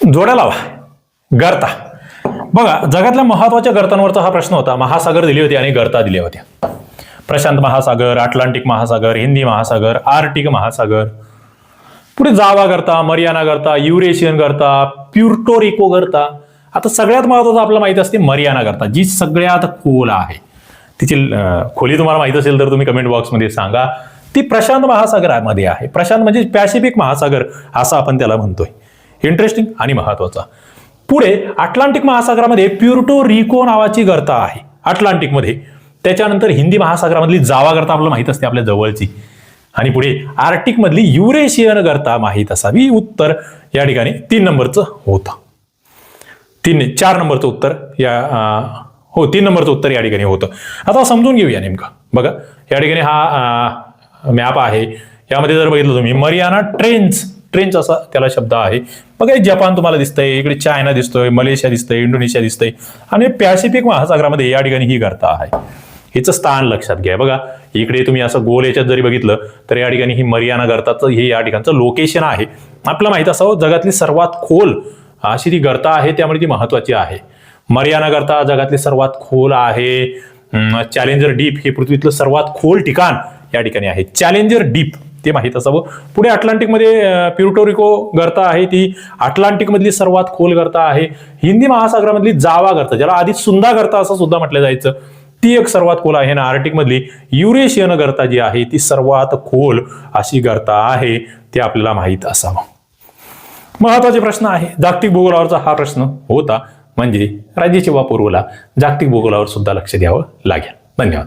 जोड्या लावा. गर्ता. बघा जगातल्या महत्त्वाच्या गर्तांवरचा हा प्रश्न होता. महासागर दिली होती आणि गर्ता दिल्या होत्या. प्रशांत महासागर अटलांटिक महासागर हिंदी महासागर आर्टिक महासागर. पुढे जावा करता मरियाना करता युरेशियन करता प्युर्टोरिको करता आता सगळ्यात महत्वाचं आपल्याला माहिती असते मरियाना करता जी सगळ्यात खोल आहे. तिची खोली तुम्हाला माहीत असेल तर तुम्ही कमेंट बॉक्समध्ये सांगा. ती प्रशांत महासागरामध्ये आहे. प्रशांत म्हणजे पॅसिफिक महासागर असं आपण त्याला म्हणतोय. इंटरेस्टिंग आणि महत्त्वाचा. पुढे अटलांटिक महासागरामध्ये प्युर्टो रिको नावाची गर्ता आहे. अटलांटिकमध्ये त्याच्यानंतर हिंदी महासागरामधली जावा गर्ता आपल्याला माहीत असते आपल्या जवळची. आणि पुढे आर्टिक मधली युरेशियन गर्ता माहीत असावी. उत्तर या ठिकाणी तीन नंबरचं होतं. तीन चार नंबरचं उत्तर या आ, हो तीन नंबरचं उत्तर या ठिकाणी होतं. आता समजून घेऊया नेमकं. बघा या ठिकाणी हा मॅप आहे. यामध्ये जर बघितलं तुम्ही मरियाना ट्रेन्स ट्रेंच असा त्याला शब्द आहे. बघा जपान तुम्हाला दिसतंय इकडे चायना दिसतोय मलेशिया दिसतंय इंडोनेशिया दिसतंय आणि पॅसिफिक महासागरामध्ये या ठिकाणी ही गर्ता आहे. हिचं स्थान लक्षात घ्या. बघा इकडे तुम्ही असं गोल याच्यात जरी बघितलं तर या ठिकाणी ही मरियाना गर्ताचं हे या ठिकाणचं लोकेशन आहे. आपल्याला माहीत असावं जगातली सर्वात खोल अशी ती गर्ता आहे त्यामुळे ती महत्वाची आहे. मरियाना गर्ता जगातली सर्वात खोल आहे. चॅलेंजर डीप हे पृथ्वीतलं सर्वात खोल ठिकाण या ठिकाणी आहे. चॅलेंजर डीप ते माहीत असावं. पुढे अटलांटिकमध्ये अं, प्युर्टोरिको गर्ता आहे. ती अटलांटिकमधली सर्वात खोल गर्ता आहे. हिंदी महासागरामधली जावा गर्ता ज्याला आधी सुंदा गर्ता असं सुद्धा म्हटलं जायचं ती एक सर्वात खोल आहे. ना आर्टिकमधली युरेशियन गर्ता जी आहे ती सर्वात खोल अशी गर्ता आहे ते आपल्याला माहीत असावं. महत्त्वाचे प्रश्न आहे. जागतिक भूगोलावरचा हा प्रश्न होता. म्हणजे राज्याची वा पूर्वला जागतिक भूगोलावर सुद्धा लक्ष द्यावं लागेल. धन्यवाद.